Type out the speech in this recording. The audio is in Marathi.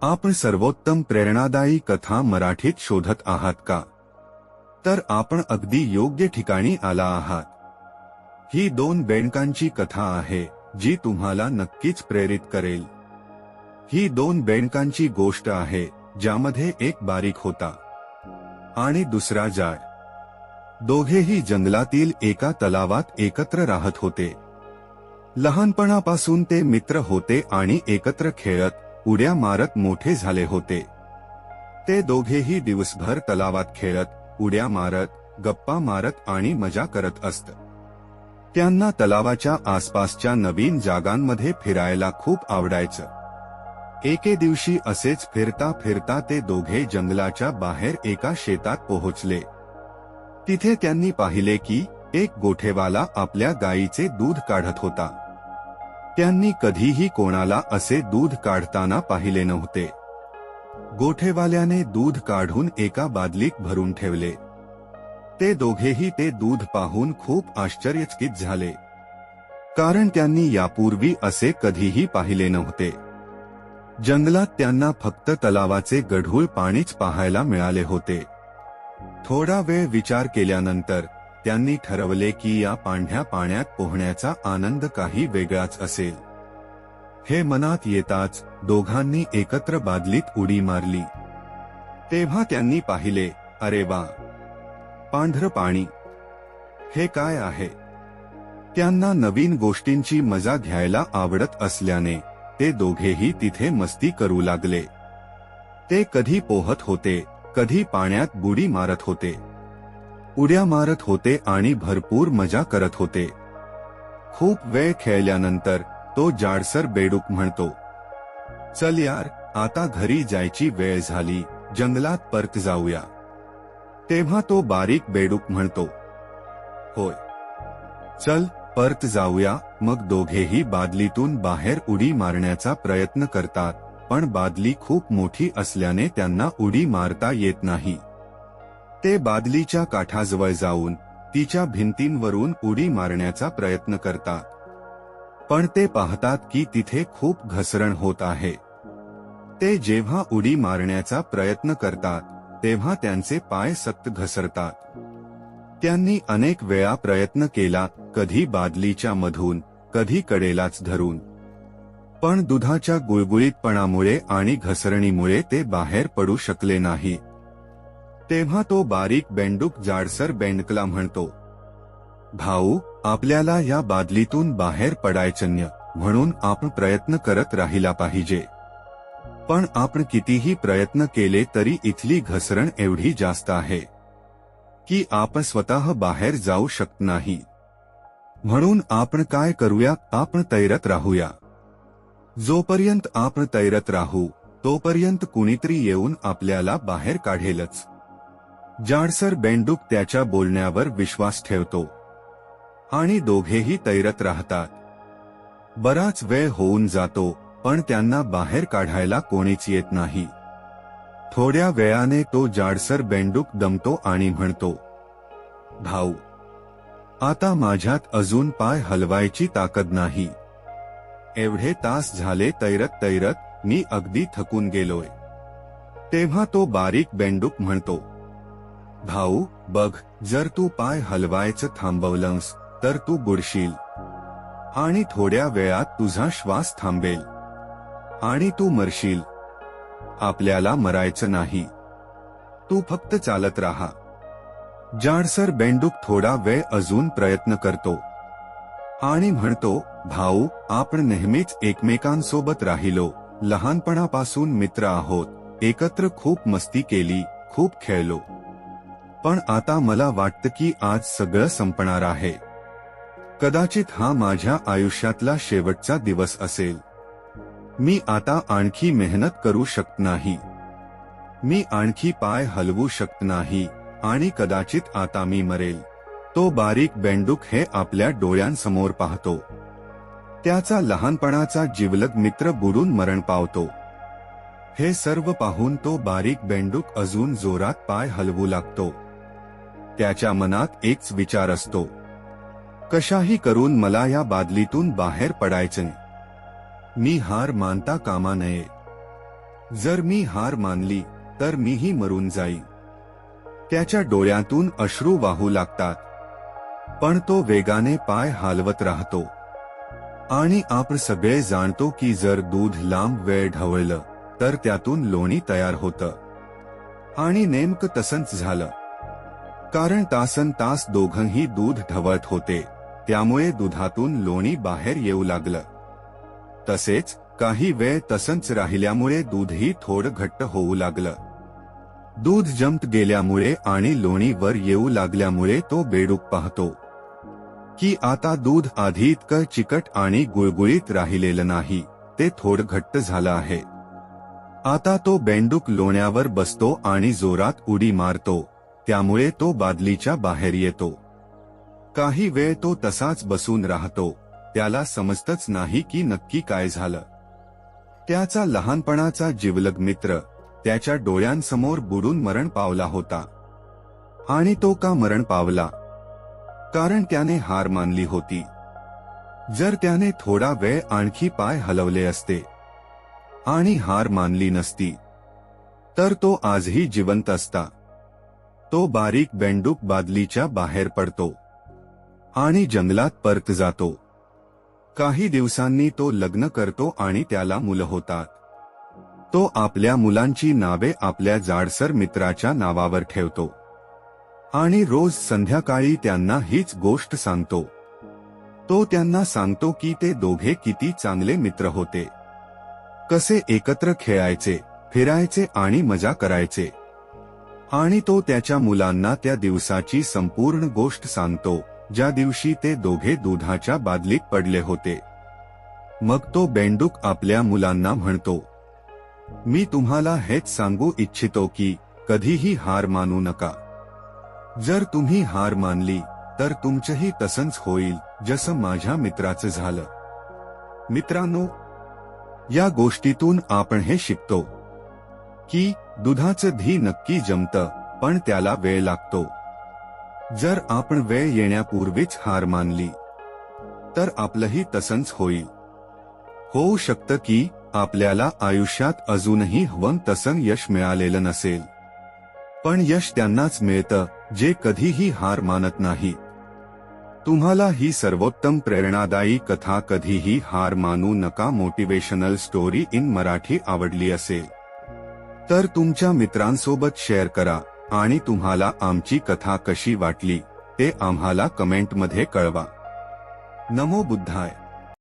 आपण सर्वोत्तम प्रेरणादायी कथा मराठीत शोधत आहात का? तर आपण अगदी योग्य ठिकाणी आला आहात. ही दोन बेणकांची कथा आहे जी तुम्हाला नक्कीच प्रेरित करेल. ही दोन बेणकांची गोष्ट आहे ज्यामध्ये एक बारीक होता आणि दुसरा जाड. दोघेही जंगलातील एका तलावात एकत्र राहत होते. लहानपणापासून ते मित्र होते आणि एकत्र खेळत उड्या मारत मोठे झाले होते. ते दोघेही दिवसभर तलावात खेळत उड्या मारत गप्पा मारत आणि मजा करत असत. त्यांना तलावाच्या आसपासच्या नवीन जागांमध्ये फिरायला खूप आवडायचं. एके दिवशी असेच फिरता फिरता ते दोघे जंगलाच्या बाहेर एका शेतात पोहोचले. तिथे त्यांनी पाहिले की एक गोठेवाला आपल्या गायीचे दूध काढत होता. त्यांनी कधीही कोणाला असे दूध काढताना पाहिले नव्हते. गोठेवाल्याने दूध काढून एका बादलीत भरून ठेवले. ते दोघेही ते दूध पाहून खूप आश्चर्यचकित झाले. कारण त्यांनी यापूर्वी असे कधीही पाहिले नव्हते. जंगलात त्यांना फक्त तलावाचे गढूळ पाणीच पाहायला मिळाले होते. थोडा वेळ विचार केल्यानंतर त्यांनी ठरवले की या पांढ्या पाण्यात पोहण्याचा आनंद काही वेगळाच असेल. हे मनात येताच दोघांनी एकत्र बादलीत उडी मारली. तेव्हा त्यांनी पाहिले अरे वा! पांढर पाणी. हे काय आहे? त्यांना नवीन गोष्टींची मजा घ्यायला आवडत असल्याने ते दोघेही तिथे मस्ती करू लागले. ते कधी पोहत होते कधी पाण्यात बुडी मारत होते. उड्या मारत होते आणि भरपूर मजा करत होते. खूप वेळ खेळल्यानंतर तो जाडसर बेडूक म्हणतो चल यार आता घरी जायची वेळ झाली जंगलात परत जाऊया. तेव्हा तो बारीक बेडूक म्हणतो होय. चल परत जाऊया. मग दोघेही बादलीतून बाहेर उडी मारण्याचा प्रयत्न करतात पण बादली खूप मोठी असल्याने त्यांना उडी मारता येत नाही. ते बादलीच्या काठाजवळ जाऊन तिच्या भिंतींवरून उडी मारण्याचा प्रयत्न करतात. पण ते पाहतात की तिथे खूप घसरण होत आहे. ते जेव्हा उडी मारण्याचा प्रयत्न करतात तेव्हा त्यांचे पाय सक्त घसरतात. त्यांनी अनेक वेळा प्रयत्न केला कधी बादलीच्या मधून कधी कडेलाच धरून. पण दुधाच्या गुळगुळीतपणामुळे आणि घसरणीमुळे ते बाहेर पडू शकले नाही. तेव्हा तो बारीक बेंडूक जाडसर बेंडकला म्हणतो भाऊ आपल्याला या बादलीतून बाहेर पडायचन्य म्हणून आपण प्रयत्न करत राहिला पाहिजे. पण आपण कितीही प्रयत्न केले तरी इथली घसरण एवढी जास्त आहे की आपण स्वतः बाहेर जाऊ शकत नाही. म्हणून आपण काय करूया आपण तैरत राहूया. जोपर्यंत आपण तैरत राहू तोपर्यंत कुणीतरी येऊन आपल्याला बाहेर काढेलच. जाडसर बेंडूक त्याच्या बोलण्यावर विश्वास ठेवतो. आणि दोघेही तैरत राहतात. बराच वेळ होऊन जातो पण त्यांना बाहेर काढायला कोणीच येत नाही. थोड्या वेळाने तो जाडसर बेंडूक दमतो आणि म्हणतो भाऊ आता माझ्यात अजून पाय हलवायची ताकद नाही. एवढे तास झाले तैरत तैरत मी अगदी थकून गेलोय. तेव्हा तो बारीक बेंडूक म्हणतो भाऊ बघ जर तू पाय हलवायचं थांबवलंस तर तू बुडशील. आणि थोड्या वेळात तुझा श्वास थांबेल. आणि तू मरशील. आपल्याला मरायचं नाही. तू फक्त चालत राहा. जाडसर बेंडूक थोडा वेळ अजून प्रयत्न करतो. आणि म्हणतो भाऊ आपण नेहमीच एकमेकांसोबत राहिलो. लहानपणापासून मित्र आहोत. एकत्र खूप मस्ती केली खूप खेळलो. पण आता मला वाटतं की आज सगळं संपणार आहे. कदाचित हा माझ्या आयुष्यातला शेवटचा दिवस असेल. मी आता आणखी मेहनत करू शकत नाही. मी आणखी पाय हलवू शकत नाही आणि कदाचित आता मी मरेल. तो बारीक बेंडूक हे आपल्या डोळ्यांसमोर पाहतो. त्याचा लहानपणाचा जिवलग मित्र बुडून मरण पावतो. हे सर्व पाहून तो बारीक बेंडूक अजून जोरात पाय हलवू लागतो. त्याच्या मनात एकच विचार असतो. कशाही करून मला या बादलीतून बाहेर पडायचं. मी हार मानता कामा नये. जर मी हार मानली तर मीही मरून जाई. त्याच्या डोळ्यातून अश्रू वाहू लागतात. पण तो वेगाने पाय हालवत राहतो. आणि आपण सगळे जाणतो की जर दूध लांब वेळ ढवळलं तर त्यातून लोणी तयार होतं. आणि नेमकं तसंच झालं. कारण तासन तास दोघंही दूध ढवळत होते. त्यामुळे दुधातून लोणी बाहेर येऊ लागलं. तसेच काही वेळ तसंच राहिल्यामुळे दूधही थोडं घट्ट होऊ लागलं. दूध जमत गेल्यामुळे आणि लोणी वर येऊ लागल्यामुळे तो बेडूक पाहतो. की आता दूध आधी इतकं चिकट आणि गुळगुळीत राहिलेलं नाही ते थोडं घट्ट झालं आहे. आता तो बेंडूक लोण्यावर बसतो आणि जोरात उडी मारतो. त्यामुळे तो बादलीच्या बाहेर येतो. काही वेळ तो तसाच बसून राहतो. त्याला समजतच नाही की नक्की काय झालं. त्याचा लहानपणाचा जिवलग मित्र त्याच्या डोळ्यांसमोर बुडून मरण पावला होता. आणि तो का मरण पावला? कारण त्याने हार मानली होती. जर त्याने थोडा वेळ आणखी पाय हलवले असते आणि हार मानली नसती तर तो आजही जिवंत असता. तो बारीक बेंडूक बादलीच्या बाहेर पडतो. आणि जंगलात परत जातो. काही दिवसांनी तो लग्न करतो आणि त्याला मुलं होतात. तो आपल्या मुलांची नावे आपल्या जाडसर मित्राच्या नावावर ठेवतो. आणि रोज संध्याकाळी त्यांना हीच गोष्ट सांगतो. तो त्यांना सांगतो की ते दोघे किती चांगले मित्र होते. कसे एकत्र खेळायचे फिरायचे आणि मजा करायचे. आणि तो त्याच्या मुलांना त्या दिवसाची संपूर्ण गोष्ट सांगतो ज्या दिवशी ते दोघे दुधाच्या बादलीत पडले होते. मग तो बेंडूक आपल्या मुलांना म्हणतो मी तुम्हाला हेच सांगू इच्छितो की कधीही हार मानू नका. जर तुम्ही हार मानली तर तुमचंही तसंच होईल जसं माझ्या मित्राचं झालं. मित्रांनो या गोष्टीतून आपण हे शिकतो की दुधाचं धी नक्की जमतं पण त्याला वेळ लागतो. जर आपण वेळ येण्यापूर्वीच हार मानली तर आपलंही तसंच होईल. होऊ शकतं की आपल्याला आयुष्यात अजूनही हवं तसं यश मिळालेलं नसेल. पण यश त्यांनाच मिळतं जे कधीही हार मानत नाही. तुम्हाला ही सर्वोत्तम प्रेरणादायी कथा कधीही हार मानू नका मोटिवेशनल स्टोरी इन मराठी आवडली असेल. तर तुमच्या मित्रांसोबत शेअर करा आणि तुम्हाला आमची कथा कशी वाटली ते आम्हाला कमेंटमध्ये कळवा. नमो बुद्धाय.